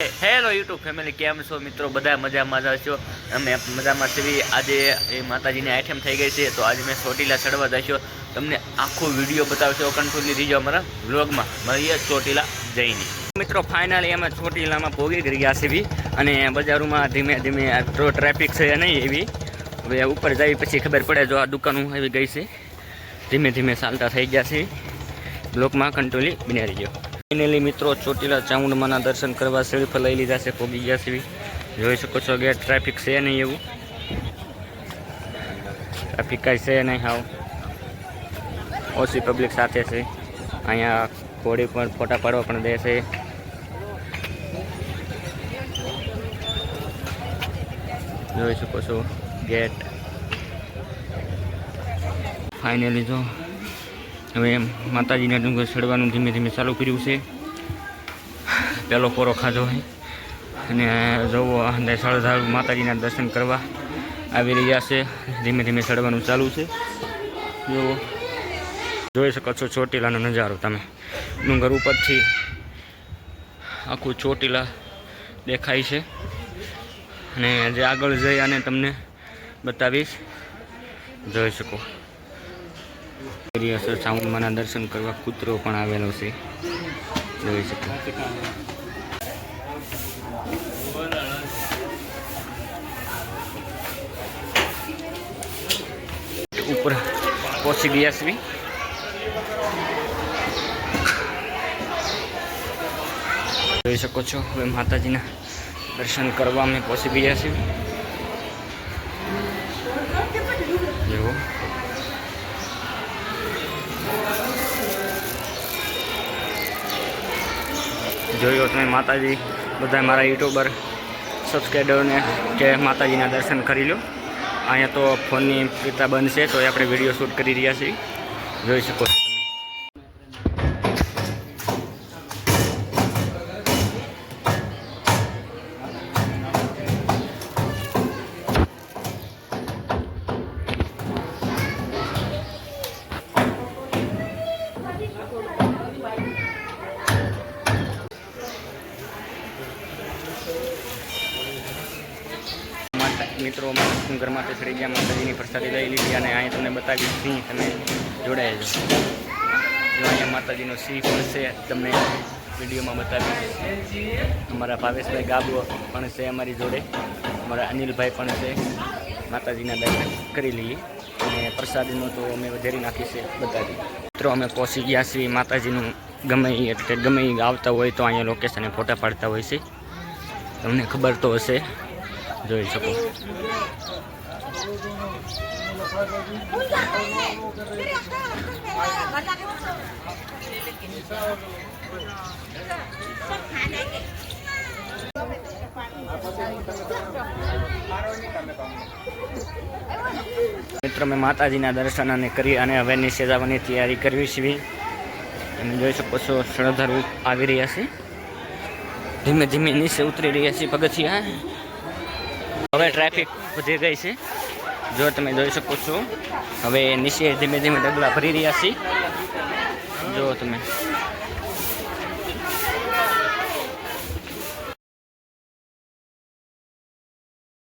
Hello YouTube family કેમ છો મિત્રો? બધા મજામાં જ છો અમે મજામાં છીએ. આજે એ માતાજીની આઈટમ થઈ ગઈ છે, તો આજે મેં ચોટીલા ચડવા જઈશું. તમને આખો વીડિયો બતાવશો કંટ્રોલની રીજો અમારા વ્લોગમાં. મળીએ ચોટીલા જઈને. મિત્રો ફાઇનલી અમે ચોટીલામાં ભોગી ગયા છીએ. અને બજારોમાં ધીમે ધીમે ટ્રાફિક છે નહીં એવી, હવે ઉપર જઈ પછી ખબર પડે જો આ દુકાનો આવી ગઈ છે. ધીમે ધીમે ચાલતા થઈ ગયા છે બ્લોકમાં કંટ્રોલી બની રહીજો. ફાઇનલી મિત્રો ચોટીલા ચામુંડમાના દર્શન કરવા સેલ્ફ લઈ લીધા છે પોગી ગયા છે. જોઈ શકો છો ગેટ ટ્રાફિક છે નહીં એવું. ટ્રાફિક કાંઈ છે નહીં હાવ. ઓછી પબ્લિક સાથે છે. અહીંયા ઘોડી પણ ફોટા પાડવા પણ દે છે. જોઈ શકો છો ગેટ. ફાઇનલી જો હવે માતાજીના ડુંગર ચડવાનું ધીમે ધીમે ચાલુ કર્યું છે. પહેલો કોરો ખાધો અને જવો અંદર માતાજીના દર્શન કરવા આવી રહ્યા છે. ધીમે ધીમે ચડવાનું ચાલુ છે. જુઓ. જોઈ શકો છો ચોટીલાનો નજારો તમે. ડુંગર ઉપરથી આખું ચોટીલા દેખાય છે. અને જે આગળ જઈ અને તમને બતાવીશ. જોઈ શકો. છે, સાઉન્ડમાંના દર્શન કરવા કૂતરો પણ આવેલો છે. જોઈ શકો. ઉપર પહોંચી ગયા છીએ. જોઈ શકો છો, હવે માતાજીના દર્શન કરવા અમે પહોંચી ગયા છીએ. જોયો તમે માતાજી બધા મારા યુટ્યુબર સબસ્ક્રાઈબરોને કે માતાજીના દર્શન કરી લો અહીંયા તો ફોનની પિતા બંધ છે, તો એ આપણે વીડિયો શૂટ કરી રહ્યા છીએ. જોઈ શકો છો મિત્રો હું ઘરમાં તે શ્રી ગયા? માતાજીની પ્રસાદી લઈ લીધી અને અહીંયા તમને બતાવી સિંહ તમે જોડાયા જો અહીંયા માતાજીનો સિંહ પણ છે, તમને વિડીયોમાં બતાવી અમારા ભાવેશભાઈ ગાબો પણ છે અમારી જોડે. અમારા અનિલભાઈ પણ છે. માતાજીના દર્શન કરી લઈએ. અને પ્રસાદીનો તો અમે વધારી નાખી છે બતાવી મિત્રો, અમે પહોંચી ગયા છીએ માતાજીનું ગમે એટલે ગમે આવતા હોય તો અહીંયા લોકેશને ફોટા પાડતા હોય છે. તમને ખબર તો હશે. જોઈ શકો મિત્રો મેં માતાજીના દર્શન અને કરી અને હવે જવાની તૈયારી કરવી છે તમે જોઈ શકો છો શ્રદ્ધાળુ આવી રહ્યા છે. ધીમે ધીમે નીચે ઉતરી રહ્યા છે પગથિયા. હવે ટ્રાફિક વધી ગઈ છે. જો તમે જોઈ શકો છો. હવે નીચે ધીમે ધીમે ડગલા ભરી રહ્યા છીએ. જો તમે